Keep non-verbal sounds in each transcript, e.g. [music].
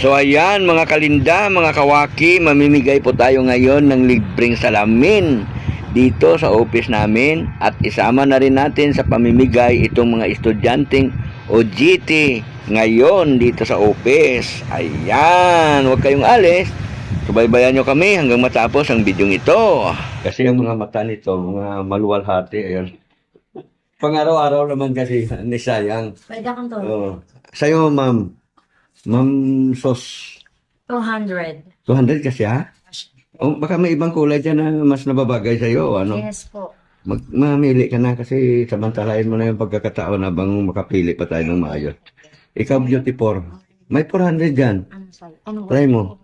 So ayan mga kalinda, mga kawaki, mamimigay po tayo ngayon ng libreng salamin dito sa office namin at isama na rin natin sa pamimigay itong mga estudyanteng OGT ngayon dito sa office. Ayan, huwag kayong alis. Subaybayan nyo kami hanggang matapos ang bidyong ito. Kasi ang mga mata nito, mga maluwalhati, ayan. Pang-araw-araw naman kasi, ni sayang. Pwede akong to. Oh. Sa'yo, ma'am. Ma'am Sos. 200. 200 kasi ha? O baka may ibang kulay dyan na mas nababagay sa'yo. Ano? Yes po. Mag, mamili ka na kasi samantalahin mo na yung pagkakataon habang makapili pa tayo ng maayos. Ikaw, beauty for. May 400 dyan. Ano sa'yo? Ano Try mo.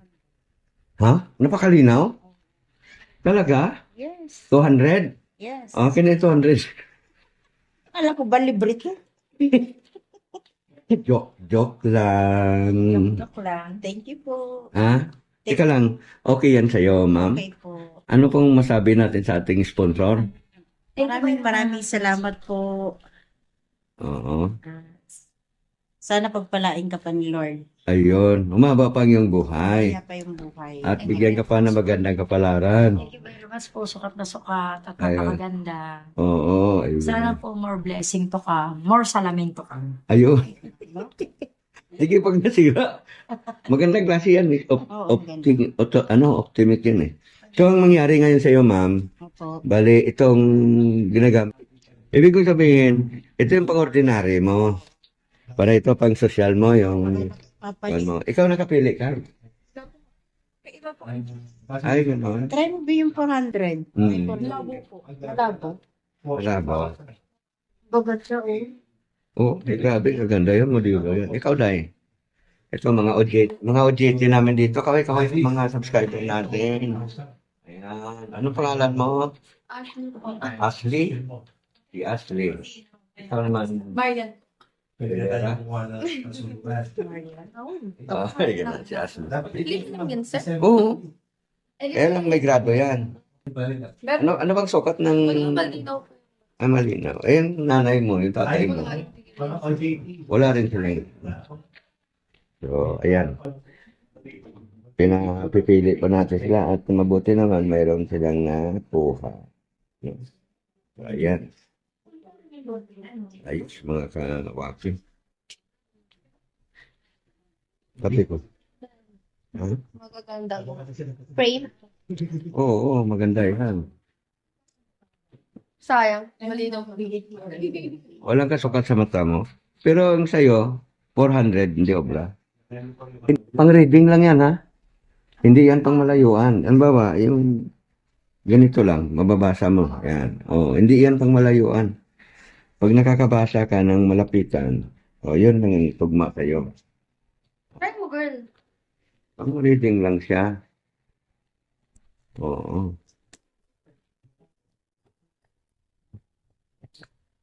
Ha? Napakalinaw? Talaga? Yes. 200? Yes. Okay na yung 200. Alam ko ba libre to? [laughs] joke, joke lang. Joke lang. Thank you po. Ha? Ika lang, okay yan sa'yo, ma'am. Okay po. Ano pong masabi natin sa ating sponsor? Maraming maraming salamat po. Oo. Sana pagpalain ka pa ni Lord. Ayun, umaba pa ang iyong buhay. Kaya pa yung buhay. At bigyan ka pa ng magandang kapalaran. Thank you very much po. Sukat na sukat at Ayun. napakaganda. Oo, ayun. Sana po more blessing to ka. More salamin to ka. Ayun. [laughs] Sige, pag nasira. Magandang klase yan. eh. Op, Oo, optim, oto, ano, optimist yun eh. So, ang mangyari ngayon sa iyo, ma'am, Opo. bali, itong ginagamit. Ibig ko sabihin, ito yung pang-ordinary mo. Para ito pang social mo, yung ano mo. Ikaw nakapili ka. Ay, gano'n. try mo ba yung 400? Hmm. Malabo po. Malabo. Wala ba? Bagat siya oh. Oo, oh, eh, grabe, kaganda yun, modelo yun. Ikaw, Day. Ito, mga OJT, mga OJT namin dito, kaway, kaway, mga subscriber natin. Ayan. Ano pangalan mo? Ashley po. Ashley? Si Ashley. Ikaw naman. Marian. Rivera? Marian. Ah, ay, ganun, si Ashley. Link lang yan, sir. Oo. Kaya lang may grado yan. Ano, ano bang sukat ng... Malinaw po. Ah, malinaw. Ayun, nanay mo, yung tatay mo. Wala rin sila. yun. So, ayan. Pinapipili pa natin sila at mabuti naman mayroon silang napuha. So, ayan. Ayos mga kawaki. Sabi ko. Ha? Magaganda po. Frame. Oo, oo, maganda yan. Sayang. Malinaw. Walang kasukat sa mata mo. Pero ang sa'yo, 400, hindi obra. Pang reading lang yan, ha? Hindi yan pang malayuan. Ano ba ba? Yung ganito lang, mababasa mo. Yan. Oh, hindi yan pang malayuan. Pag nakakabasa ka ng malapitan, oh, yun lang ang tugma sa'yo. Try mo, girl. Pang reading lang siya. Oo.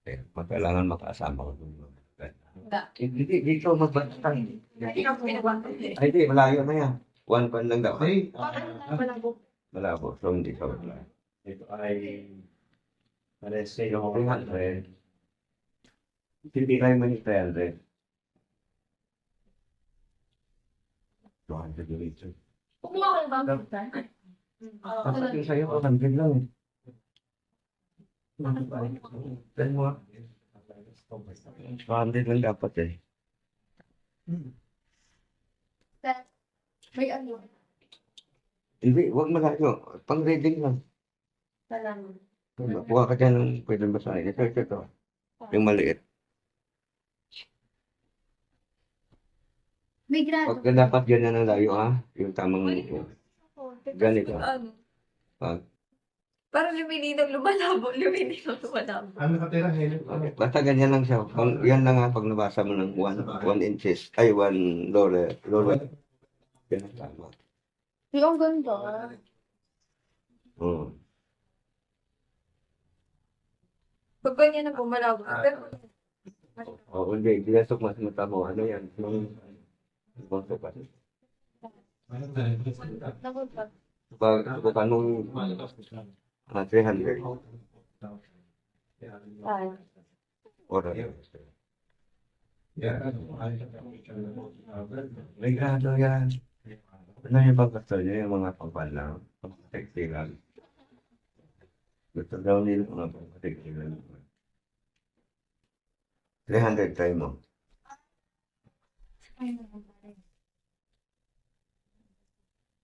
Eh, kailangan makasama ko dun. Hindi, dito magbasa ka. Ay, hindi, malayo na yan. One pan lang daw. Ay, Malabo. malabo. So, hindi ka wala. Ito ay pares kayo 300. Hindi may 300. 200 dito. Kumuha ka ba? Dapat yung sa'yo, 100 lang eh. Dahil mo, 200 lang dapat eh. May ano? Hindi, huwag malayo. Pang reading lang. Salamat. Kuha ka dyan ng pwede basahin. Ito, ito, ito. Yung maliit. May grado. Huwag ka dapat ganyan ang layo ha. Yung tamang Ganito. Ano? Pag- Parang lumilinaw, lumalabo, [laughs] lumilinaw, lumalabo. Ano nakatira ngayon? Basta ganyan lang siya. Pag, yan lang ha, pag nabasa mo ng 1 one inches, ay 1 lower, lower. Yan ang tama. Yung ganda. Oo. Pag ganyan na po, malabo. Pero, Oo, hindi. Ginasok mas mata mo. Ano yan? Yung, yung sukat. Nakot pa. Pag sukutan mong ah, 300. Sayang. Or, Yan. May grado yan. Ano yung pagkasto niya, yung mga pagpalang, pagkatekstilan. Gusto daw nila mga pagkatekstilan. 300 try mo.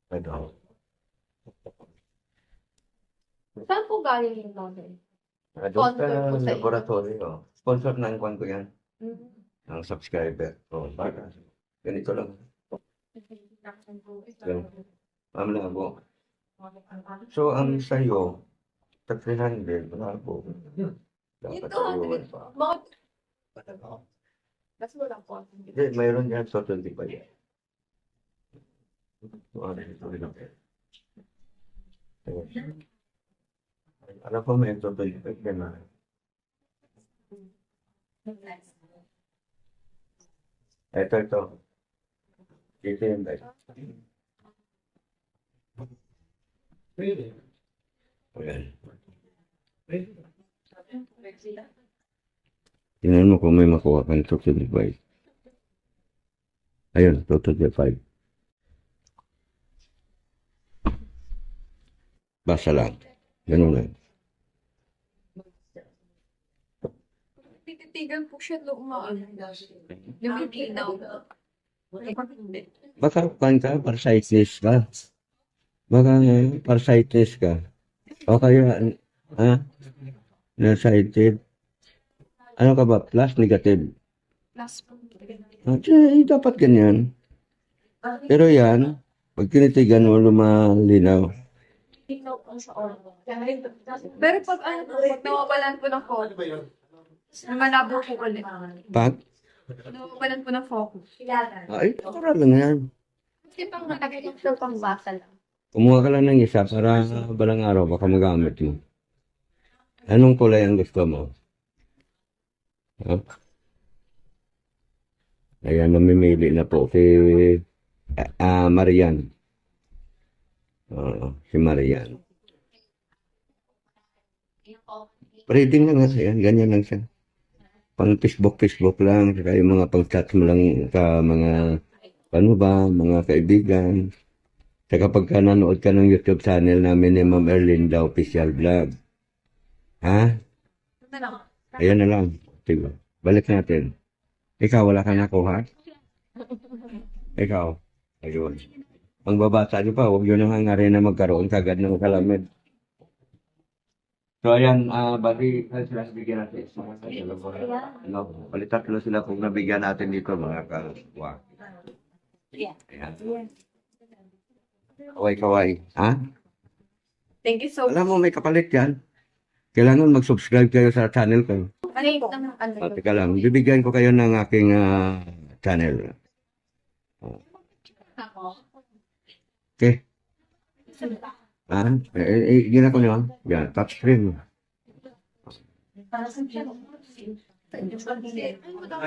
Ito. Saan po galing yung novel? Ah, doon Sponsor po sa sa iyo. laboratorio. Sponsor ng kwan ko yan. Mm. Ang subscriber. Oh, baka. Ganito lang. Ang labo. So, ang sa'yo, sa 300, wala po. Dapat Yung 200 iwan pa. Mga... Mas wala po. Hindi, mayroon yan sa 25. So, ano ito rin ako. Alam ko may ito 25 ka na. Ito, ito. Ito yung best. Ayan. Tingnan mo kung may makuha kang total divide. Ayun, total divide. Basa lang. Ganun lang. Tititigan po siya doon umaano. Lumilinaw. Baka kan ka, parasitis ka. Baka parasitis ka. O kaya, ha? Nasaited. Ano ka ba? Plus, negative. Last po. Ah, eh, dapat ganyan. Pero yan, pag tinitigan mo lumalinaw. Pero pag ano po, pag nawawalan po ng focus, malabo po ulit. Pag, Nawawalan po ng focus. ay, para lang yan. Kasi pang nakakita ko pang basa lang. Kumuha ka lang ng isa para balang araw baka magamit mo. Anong kulay ang gusto mo? Ha? Ayan, namimili na po si ah, Marian. Oo, si Marian. Reading lang ha, ayan, ganyan lang siya. Pang Facebook, Facebook lang, saka yung mga pang chat mo lang sa mga, ano ba, mga kaibigan. Saka pagka nanood ka ng YouTube channel namin ni Ma'am Erlinda Official Vlog. Ha? Na? Ayan na lang. Diba? Balik natin. Ikaw, wala kang nakuha? Ikaw. Ayun. Ang babata nyo pa, huwag nyo nang hangarin na magkaroon kagad ng kalamid. So, ayan, ah, bali, ah, sila bigyan natin. Ano, bali tatlo sila kung nabigyan natin dito, mga kawa. Ayan. Kaway-kaway. Ha? Thank you so much. Alam mo, may kapalit yan. Kailangan mag-subscribe kayo sa channel ko. Ano yung ano yun? teka lang, bibigyan ko kayo ng aking ah, channel. Okay? Ah, eh, eh, eh, gina ko nyo. Yan, touchscreen.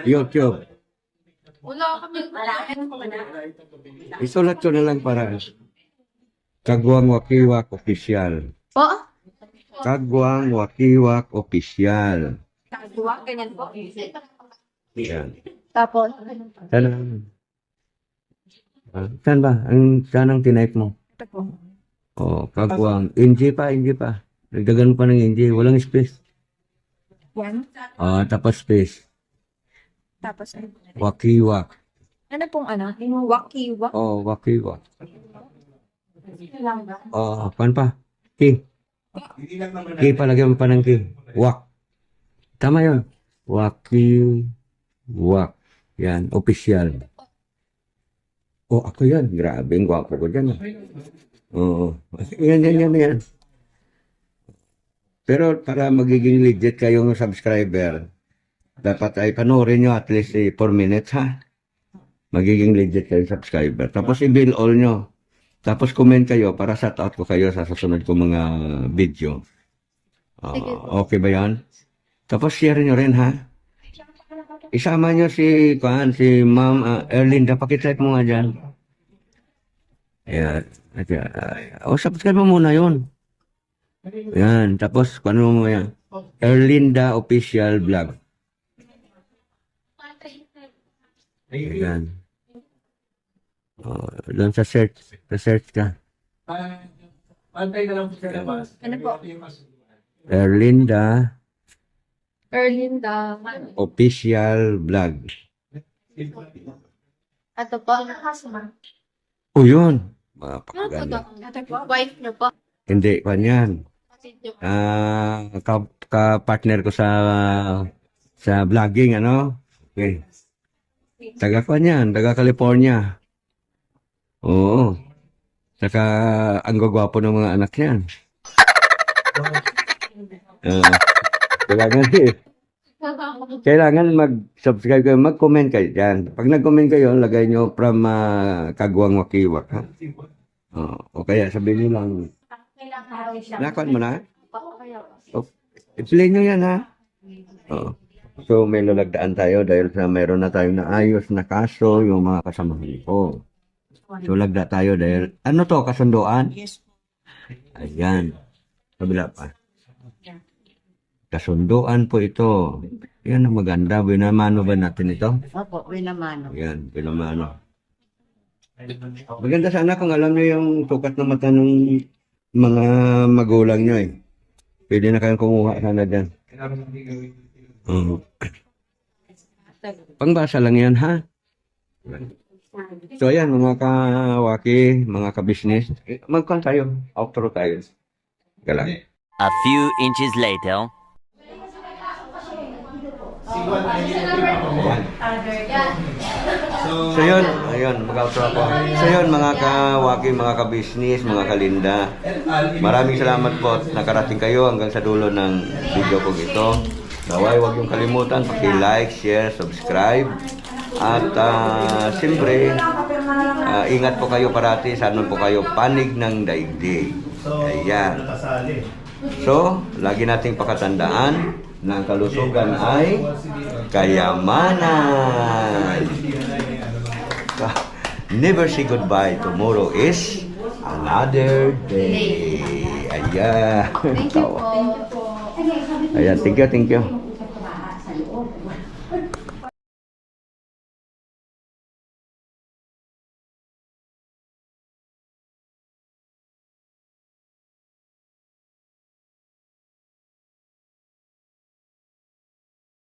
YouTube. Wala kami. Isulat ko na lang para Kagwang Wakiwak Official. Po? Kagwang Wakiwak Official. Kagawa, ganyan po. Yan. Tapos? Saan? Ah, saan ba? Ang, saan ang tinype mo? Ito po. Oh, kagwang. NG pa, NG pa. Nagdagan pa ng NG. Walang space. Yan. Ah, tapos space. Tapos, ano Wakiwak. Ano pong ano? Wakiwa. Oh, wakiwak. Oh, pan pa? Ki. Ki, palagyan mo pa ng ki. Wak. Tama yun. Wakiwak. Yan, official. Oh, ako yan. Grabe, ang gwapo ko dyan. ah. Oo. Yan, yan, yan, yan. Pero para magiging legit kayong subscriber, dapat ay panoorin nyo at least 4 minutes ha. Magiging legit kayong subscriber. Tapos i-bill all nyo. Tapos comment kayo para shout out ko kayo sa susunod kong mga video. Sige. okay ba yan? Tapos share nyo rin ha. Isama nyo si, kuan, si Ma'am uh, Erlinda. Pakitype mo nga dyan. Ayan. Ayan. O, subscribe mo muna yun. Yan. Tapos, kuan mo yan. Erlinda Official Vlog. Ayan. Oh, doon sa search. Sa search ka. Ano po? Erlinda Erlinda. Official Vlog. Ito po. O yun. Ano po Mapakaganda. to? Ito po. Wife niyo po. Hindi, niyo po. Ah, ka, ka-partner ko sa sa vlogging, ano? Okay. Taga kanyan, taga California. Oo. Saka, ang gagwapo ng mga anak niyan. Ah, [laughs] kailangan eh. Kailangan mag-subscribe kayo, mag-comment kayo dyan. Pag nag-comment kayo, lagay nyo from ah, Kagwang Wakiwak. Ha? Oo. o kaya sabihin nyo lang, nakuan mo na? I-play nyo yan ha. Oo. So may lalagdaan tayo dahil sa mayroon na tayo na ayos na kaso yung mga kasamahan ko. So lagda tayo dahil, ano to, kasunduan? Yes. Ayan. Kabila pa. Kasunduan po ito. Yan ang maganda. Binamano ba natin ito? Opo, winamano. Yan, binamano. Maganda sana kung alam nyo yung tukat ng mata ng mga magulang nyo eh. Pwede na kayong kumuha sana dyan. Oo. Pangbasa lang yan ha. So ayan mga kawaki, mga kabisnes. Eh, Magkwan tayo. Outro tayo. Galang. A few inches later. So yun, ayun, mag-outro ako. So yun, mga kawaki, mga kabisnis, mga kalinda. Maraming salamat po at nakarating kayo hanggang sa dulo ng video ko ito. Naway, huwag yung kalimutan, paki-like, share, subscribe. At ah, siyempre, ah, ingat po kayo parati, sana po kayo panig ng daigdig. Ayan. So, lagi nating pakatandaan na ang kalusugan ay kayamanan. [laughs] Never say goodbye. Tomorrow is another day. Ayan. Thank you po. Ayan, thank you, thank you.